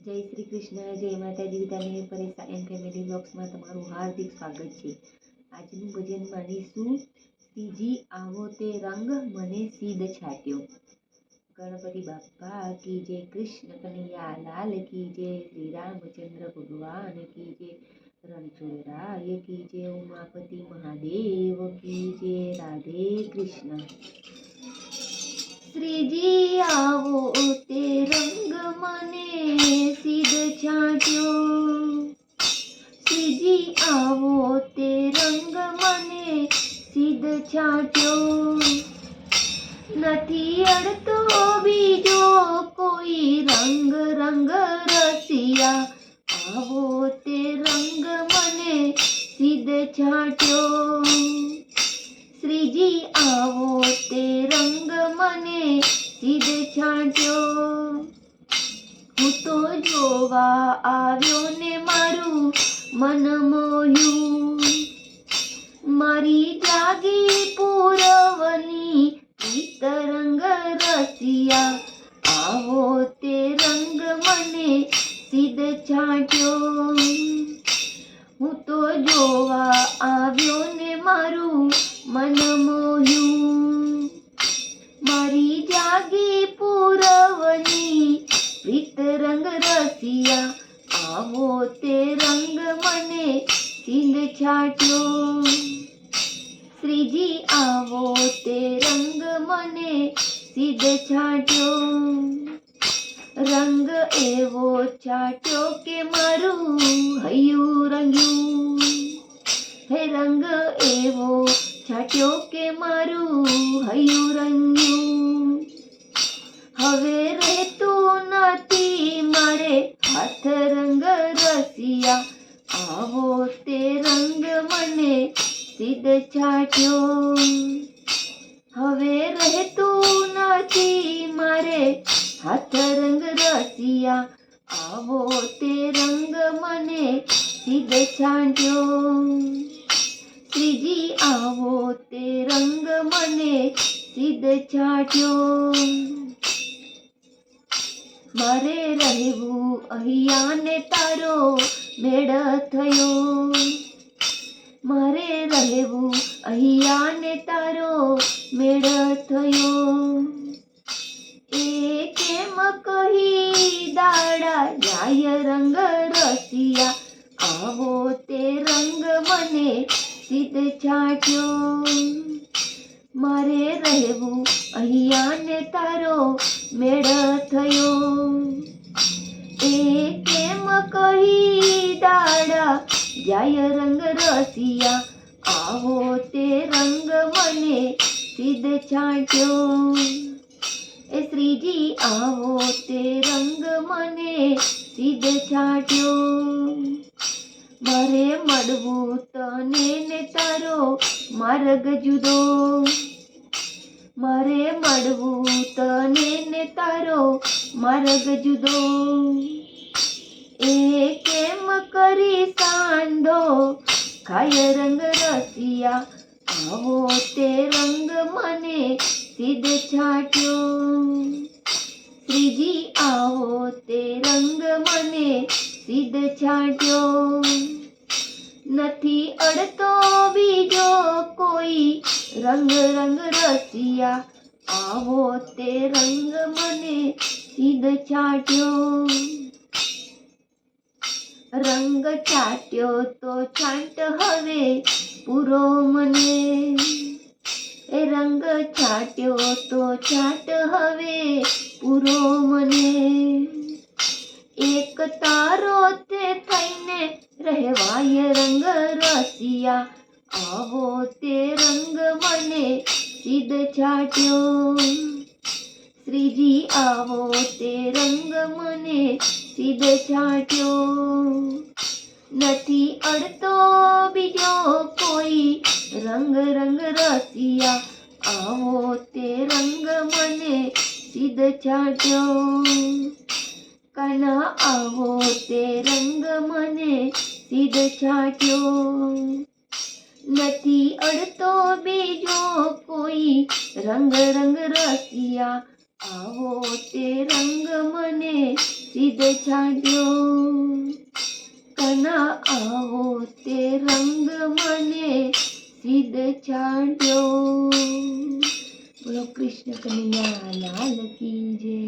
જય શ્રી કૃષ્ણ, જય માતાજી, બધાને પરેશા એન્ડ ફેમિલી બ્લોગ્સમાં તમારું હાર્દિક સ્વાગત છે. આજનું ભજન માનીશું સીજી આવો તે રંગ મને સીધ છાટ્યો. ગણપતિ બાપા કી જય કૃષ્ણ કનૈયા, લાલ કી જય શ્રી રામચંદ્ર ભગવાન કી જય રણછોડરાય, કી જય ઉમાપતિ મહાદેવ, કી જય રાધે કૃષ્ણ. શ્રીજી આવો તે રંગ મને સીધ સીધી આવો તે રંગ મને સીધ છાંટ્યો નથી અડતો બીજો કોઈ રંગ રંગ રસિયા. આવો તે રંગ મને સીધ છાંટ્યો શ્રીજી, આવો તે રંગ મને સીધ છાંટ્યો જોવા આવ્યો ને મારું મન મોહ્યું મારી જાગી પૂરવની તરંગ રસિયા. આવો તે રંગ મને સીધ છાંટ્યો હું તો જોવા આવ્યો ને મારું મન રસિયા, આવો તે રંગ મને સીંધ છાટ્યો. શ્રીજી, આવો તે રંગ મને સીધ છાટ્યો. રંગ એવો છાટ્યો કે મારું હૈયું રંગ્યું. હે રંગ એવો છાટ્યો કે મારું હૈયું રંગ્યું. હવે મારે હાથ રંગ રસિયા આવો તે રંગ મને સીધ છાટ્યો હવે રહેતું નથી મારે હાથ રંગ રસિયા આવો તે રંગ મને સીધ છાંટ્યો શ્રીજી આવો તે રંગ મને સીધ છાંટ્યો મારે રહેવું અહીંયા ને તારો મેળ થયો. મારે રહેવું અહીંયા ને તારો મેળ થયો. એ કેમ કહી દાડા જાય રંગ રસિયા? આવો તે રંગ મને સીધ છાંટ્યો. મારે રહેવું અહીંયા ને તારો મેળ થયો. એ કેમ કહી દાડા, જાય રંગ રસિયા, આવો તે રંગ મને સીધ છાંટ્યો. એ શ્રીજી, આવો તે રંગ મને સીધ છાંટ્યો. મારે મળવું તને ને તારો માર્ગ જુદો. મારે મળવું તને ને તારો માર્ગ જુદો. એ કેમ કરી સાંધો? ખાય રંગ રસિયા, આવો તે રંગ મને સીધ છાટ્યો. ત્રીજી આવો તે રંગ મને સીધ છાંટ્યો નથી અડતો બીજો કોઈ. રંગ રંગ રસિયા, આવો તે રંગ મને સીધ છાંટ્યો રંગ ચાટ્યો તો છાંટ હવે પૂરો મને. એ રંગ છાટ્યો તો છાટ હવે પૂરો મને. એક તારો થઈને રહેવાય રંગ રસિયા આવો તે રંગ મને સીધ છાટ્યો શ્રીજી આવો તે રંગ મને સીધ છાટ્યો નથી અડતો બીજો કોઈ રંગ રંગ રસિયા આવો તે રંગ મને સીધ છાટ્યો કાના આવો તે રંગ મને સીધ છાટ્યો નથી અડતો બીજો કોઈ રંગ રંગ રસિયા આવો તે રંગ મને સીધ છાંટ્યો કના આવો તે રંગ મને સીધ છાંટ્યો બોલો કૃષ્ણ કનૈયા લાલ કી જય